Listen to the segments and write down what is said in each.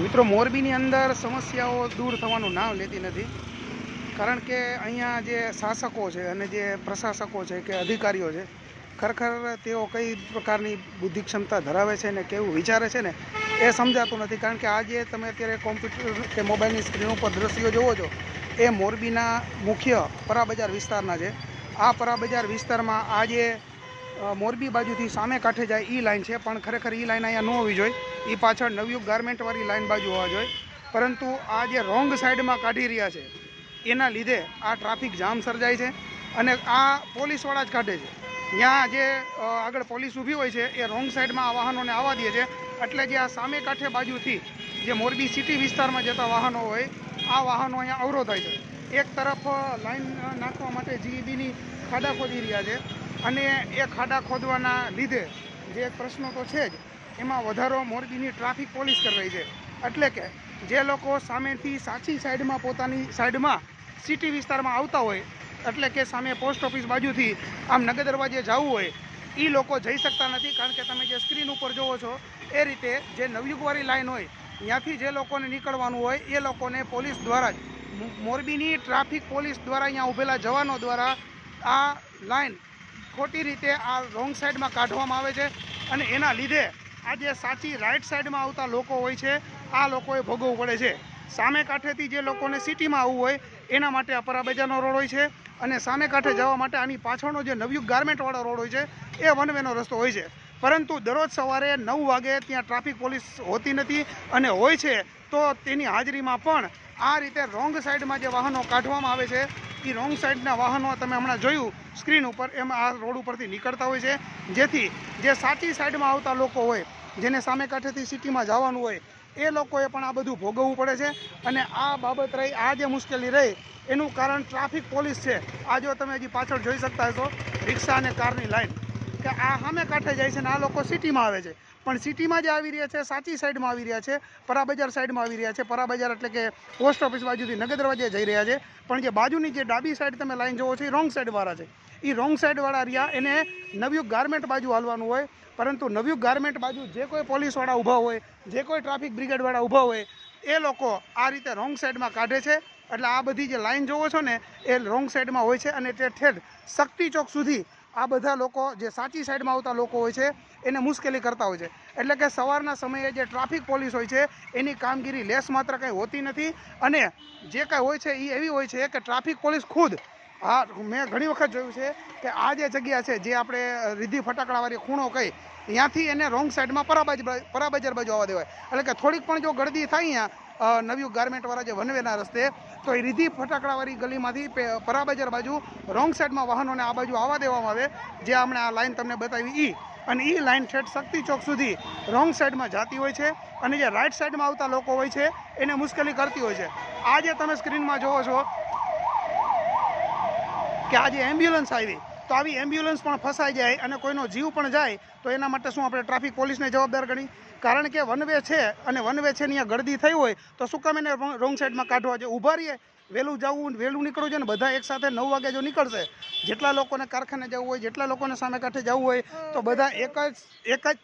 મિત્રો, મોરબીની અંદર સમસ્યાઓ દૂર થવાનું નામ લેતી નથી. કારણ કે અહીંયા જે શાસકો છે અને જે પ્રશાસકો છે કે અધિકારીઓ છે, ખરેખર તેઓ કઈ પ્રકારની બુદ્ધિ ક્ષમતા ધરાવે છે ને કેવું વિચારે છે ને, એ સમજાતું નથી. કારણ કે આજે તમે અત્યારે કોમ્પ્યુટર કે મોબાઈલની સ્ક્રીન ઉપર દ્રશ્યો જોવો છો, એ મોરબીના મુખ્ય પરા બજાર વિસ્તારના છે. આ પરાબજાર વિસ્તારમાં આજે મોરબી બાજુથી સામે કાંઠે જાય એ લાઈન છે, પણ ખરેખર એ લાઈન અહીંયા ન હોવી જોઈએ. એ પાછળ નવયુગ ગાર્મેન્ટવાળી લાઈન બાજુ હોવા જોઈએ. પરંતુ આ જે રોંગ સાઈડમાં કાઢી રહ્યા છે, એના લીધે આ ટ્રાફિક જામ સર્જાય છે અને આ પોલીસવાળા જ કાઢે છે. ત્યાં જે આગળ પોલીસ ઊભી હોય છે, એ રોંગ સાઈડમાં આ વાહનોને આવવા દે છે. એટલે જે આ સામે કાંઠે બાજુથી જે મોરબી સિટી વિસ્તારમાં જતા વાહનો હોય, આ વાહનો અહીંયા અવરોધાય છે. એક તરફ લાઈન નાખવા માટે જીઈબીની ખાડા ખોદી રહ્યા છે. અને એ ખાડા ખોદવાના લીધે જે પ્રશ્નો તો છે જ, એમાં વધારો મોરબીની ટ્રાફિક પોલીસ કરી રહી છે. એટલે કે જે લોકો સામેથી સાચી સાઈડમાં પોતાની સાઈડમાં સિટી વિસ્તારમાં આવતા હોય, એટલે કે સામે પોસ્ટ ઓફિસ બાજુથી આમ નગર દરવાજે જવું હોય એ લોકો જઈ શકતા નથી. કારણ કે તમે જે સ્ક્રીન ઉપર જોવો છો, એ રીતે જે નવયુગવાળી લાઈન હોય, ત્યાંથી જે લોકોને નીકળવાનું હોય, એ લોકોને પોલીસ દ્વારા જ મોરબીની ટ્રાફિક પોલીસ દ્વારા અહીંયા ઊભેલા જવાનો દ્વારા આ લાઈન ખોટી રીતે આ રોંગ સાઈડમાં કાઢવામાં આવે છે અને એના લીધે આ જે સાચી રાઈટ સાઈડમાં આવતા લોકો હોય છે, આ લોકોએ ભોગવવું પડે છે. સામે કાંઠેથી જે લોકોને સિટીમાં આવવું હોય, એના માટે અપરા બજારનો રોડ હોય છે અને સામે કાંઠે જવા માટે આની પાછળનો જે નવયુગ ગાર્મેન્ટવાળો રોડ હોય છે, એ વનવેનો રસ્તો હોય છે. પરંતુ દરરોજ સવારે નવ વાગે ત્યાં ટ્રાફિક પોલીસ હોતી નથી અને હોય છે, તો તેની હાજરીમાં પણ આ રીતે રોંગ સાઈડમાં જે વાહનો કાઢવામાં આવે છે એ રોંગ સાઈડના વાહનો તમે હમણાં જોયું, સ્ક્રીન ઉપર, એમાં આ રોડ ઉપરથી નીકળતા હોય છે. જેથી જે સાચી સાઈડમાં આવતા લોકો હોય, જેને સામે કાંઠેથી સિટીમાં જવાનું હોય, એ લોકોએ પણ આ બધું ભોગવવું પડે છે. અને આ બાબત રહી, આ જે મુશ્કેલી રહી, એનું કારણ ટ્રાફિક પોલીસ છે. આ જો તમે હજી પાછળ જોઈ શકતા હશો, રિક્ષા અને કારની લાઈન. કે આ સામે કાંઠે જાય છે ને આ લોકો સિટીમાં આવે છે. પણ સિટીમાં જે આવી રહ્યા છે, સાચી સાઈડમાં આવી રહ્યા છે, પરાબજાર સાઈડમાં આવી રહ્યા છે. પરાબજાર એટલે કે પોસ્ટ ઓફિસ બાજુથી નગર દરવાજે જઈ રહ્યા છે. પણ જે બાજુની જે ડાબી સાઈડ તમે લાઈન જોવો છો, એ રોંગ સાઈડવાળા છે. એ રોંગ સાઈડવાળા રહ્યા, એને નવયુગ ગાર્મેન્ટ બાજુ હાલવાનું હોય. પરંતુ નવયુગ ગાર્મેન્ટ બાજુ જે કોઈ પોલીસવાળા ઊભા હોય, જે કોઈ ટ્રાફિક બ્રિગેડવાળા ઊભા હોય, એ લોકો આ રીતે રોંગ સાઈડમાં કાઢે છે. એટલે આ બધી જે લાઈન જોવો છો ને, એ રોંગ સાઈડમાં હોય છે અને તે ઠેર શક્તિ ચોક સુધી આ બધા લોકો જે સાચી સાઈડમાં આવતા લોકો હોય છે, એને મુશ્કેલી કરતા હોય છે. એટલે કે સવારના સમયે જે ટ્રાફિક પોલીસ હોય છે, એની કામગીરી લેસ માત્ર કંઈ હોતી નથી અને જે કાંઈ હોય છે એ એવી હોય છે કે ટ્રાફિક પોલીસ ખુદ હા મેં ઘણી વખત જોયું છે કે આ જે જગ્યા છે, જે આપણે રીધી ફટાકડાવાળી ખૂણો કહી ત્યાંથી એને રોંગ સાઈડમાં પરાબાજ પરાબજાર બાજુ આવવા દેવાય. એટલે કે થોડીક પણ જો ગળદી થાય અહીંયા અ, ગારમેન્ટવાળા જે વનવેના રસ્તે તો એ રીધી ફટાકડાવાળી ગલીમાંથી પરાબજાર બાજુ રોંગ સાઈડમાં વાહનોને આ બાજુ આવવા દેવામાં આવે જે હમણાં આ લાઈન તમને બતાવી એ અને એ લાઈન ઠેઠ શક્તિ ચોક સુધી રોંગ સાઈડમાં જતી હોય છે અને જે રાઈટ સાઈડમાં આવતા લોકો હોય છે એને મુશ્કેલી કરતી હોય છે. આ જે તમે સ્ક્રીનમાં જોવો છો કે આજે એમ્બ્યુલન્સ આવી. તો આવી એમ્બ્યુલન્સ પણ ફસાઈ જાય અને કોઈનો જીવ પણ જાય, તો એના માટે શું આપણે ટ્રાફિક પોલીસને જવાબદાર ગણી? કારણ કે વન વે છે અને વન વે છે અહીંયા ગળદી થઈ હોય, તો શું કામ એને રોંગ સાઈડમાં કાઢવા જોઈએ? ઊભા રહીએ, વહેલું જવું, વહેલું નીકળવું જોઈએ ને બધા એકસાથે નવ વાગે જો નીકળશે, જેટલા લોકોને કારખાને જવું હોય, જેટલા લોકોને સામે કાંઠે જવું હોય, તો બધા એક જ એક જ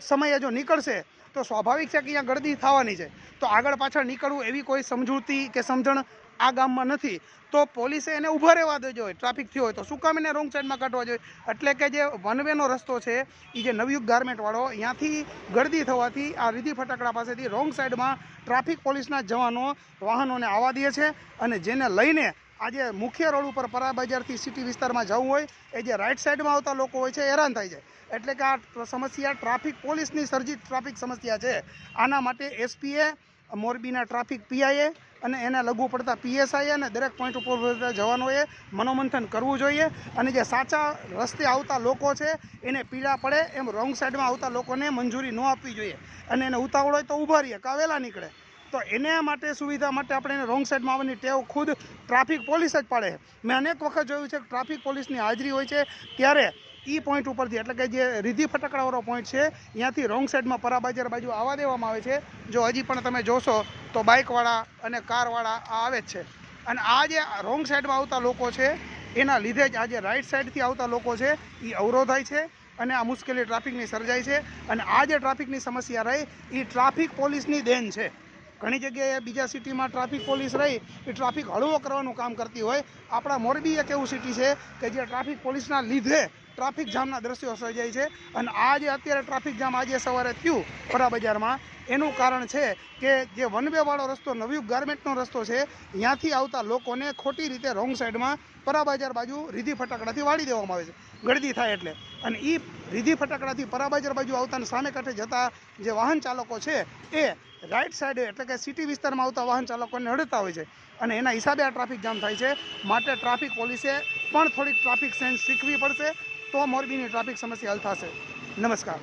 સમયે જો નીકળશે, તો સ્વાભાવિક છે કે અહીંયા ગળદી થવાની છે. તો આગળ પાછળ નીકળવું એવી કોઈ સમજૂતી કે સમજણ આ ગામમાં નથી, તો પોલીસે એને ઊભા રહેવા દેજો હોય ટ્રાફિક થયો હોય તો. શું કામ એને રોંગ સાઈડમાં કાઢવા જોઈએ? એટલે કે જે વનવેનો રસ્તો છે એ જે નવયુગ ગાર્મેન્ટવાળો અહીંયાથી ગળદી થવાથી આ રીધી ફટાકડા પાસેથી રોંગ સાઈડમાં ટ્રાફિક પોલીસના જવાનો વાહનોને આવવા દે છે અને જેને લઈને આજે મુખ્ય રોડ ઉપર પરા બજારથી સિટી વિસ્તારમાં જવું હોય, એ જે રાઈટ સાઈડમાં આવતા લોકો હોય છે હેરાન થાય છે. એટલે કે આ સમસ્યા ટ્રાફિક પોલીસની સર્જિત ટ્રાફિક સમસ્યા છે. આના માટે એસપીએ મોરબીના ટ્રાફિક પીઆઈએ અને એના લઘુ પડતા પીએસઆઈ અને દરેક પોઈન્ટ ઉપર ઉભેલા જવાનોએ મનોમંથન કરવું જોઈએ. અને જે સાચા રસ્તે આવતા લોકો છે, એને પીડા પડે એમ રોંગ સાઈડમાં આવતા લોકોને મંજૂરી ન આપવી જોઈએ. અને એને ઉતાવળ હોય તો ઊભા રહીએ કાં નીકળે. તો એના માટે સુવિધા માટે આપણે એને રોંગ સાઈડમાં આવવાની ટેવ ખુદ ટ્રાફિક પોલીસ જ પાડે. મેં અનેક વખત જોયું છે કે ટ્રાફિક પોલીસની હાજરી હોય છે, ત્યારે ઈ પોઈન્ટ ઉપરથી, એટલે કે જે રીધી ફટકડાવાળો પોઈન્ટ છે ત્યાંથી રોંગ સાઈડમાં પરાબાજાર બાજુ આવવા દેવામાં આવે છે. જો હજી પણ તમે જોશો, તો બાઇકવાળા અને કારવાળા આ આવે જ છે. અને આ જે રોંગ સાઈડમાં આવતા લોકો છે, એના લીધે જ આજે રાઈટ સાઈડથી આવતા લોકો છે એ અવરોધાય છે અને આ મુશ્કેલી ટ્રાફિકની સર્જાય છે. અને આ જે ટ્રાફિકની સમસ્યા રહી એ ટ્રાફિક પોલીસની દેન છે. ઘણી જગ્યાએ બીજા સિટીમાં ટ્રાફિક પોલીસ રહી એ ટ્રાફિક હળવો કરવાનું કામ કરતી હોય. આપણા મોરબી એક એવું સિટી છે કે જે ટ્રાફિક પોલીસના લીધે ટ્રાફિક જામના દ્રશ્યો સર્જાય છે અને આ જે અત્યારે ટ્રાફિક જામ આજે સવારે થયું પરા બજારમાં એનું કારણ છે કે જે વન વે રસ્તો, નવયુગ ગાર્મેન્ટનો રસ્તો છે, ત્યાંથી આવતા લોકોને ખોટી રીતે રોંગ સાઈડમાં પરા બજાર બાજુ રીધી ફટાકડાથી વાળી દેવામાં આવે છે. ગળદી થાય એટલે. અને એ રીધી ફટાકડાથી પરા બજાર બાજુ આવતા અને સામે કાંઠે જતા જે વાહન ચાલકો છે, એ રાઈટ સાઈડે એટલે કે સિટી વિસ્તારમાં આવતા વાહન ચાલકોને અડતા હોય છે. અને એના હિસાબે આ ટ્રાફિક જામ થાય છે. માટે ટ્રાફિક પોલીસે પણ થોડીક ટ્રાફિક સેન્સ શીખવી પડશે. તો મોરબીની ટ્રાફિક સમસ્યા હલ થશે. નમસ્કાર.